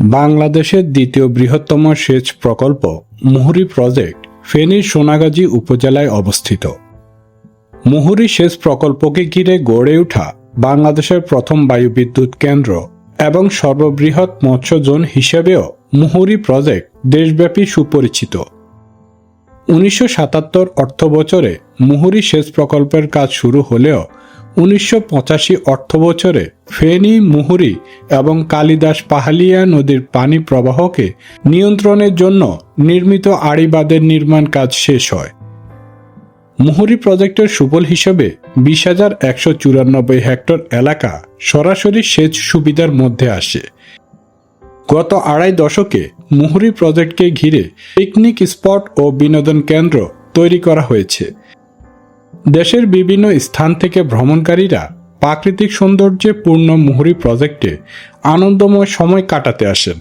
বাংলাদেশের দ্বিতীয় বৃহত্তম সেচ প্রকল্প মুহুরী প্রজেক্ট ফেনীর সোনাগাজী উপজেলায় অবস্থিত। মুহুরী সেচ প্রকল্পকে ঘিরে গড়ে ওঠা বাংলাদেশের প্রথম বায়ুবিদ্যুৎ কেন্দ্র এবং সর্ববৃহৎ মৎস্য জোন হিসেবেও মুহুরি প্রজেক্ট দেশব্যাপী সুপরিচিত। উনিশশো সাতাত্তর অর্থ বছরে মুহুরী সেচ প্রকল্পের কাজ শুরু হলেও উনিশশো পঁচাশি অর্থ বছরে ফেনী, মুহুরী এবং কালিদাস পাহালিয়া নদীর পানি প্রবাহকে নিয়ন্ত্রণের জন্য নির্মিত আড়িবাঁধের নির্মাণ কাজ শেষ হয়। মুহুরী প্রজেক্টের সুফল হিসেবে বিশ হাজার একশো চুরানব্বই হেক্টর এলাকা সরাসরি সেচ সুবিধার মধ্যে আসে। গত আড়াই দশকে মুহুরি প্রজেক্টকে ঘিরে পিকনিক স্পট ও বিনোদন কেন্দ্র তৈরি করা হয়েছে। দেশের বিভিন্ন স্থান থেকে ভ্রমণকারীরা প্রাকৃতিক সৌন্দর্যে পূর্ণ মুহুরি প্রজেক্টে আনন্দময় সময় কাটাতে আসেন।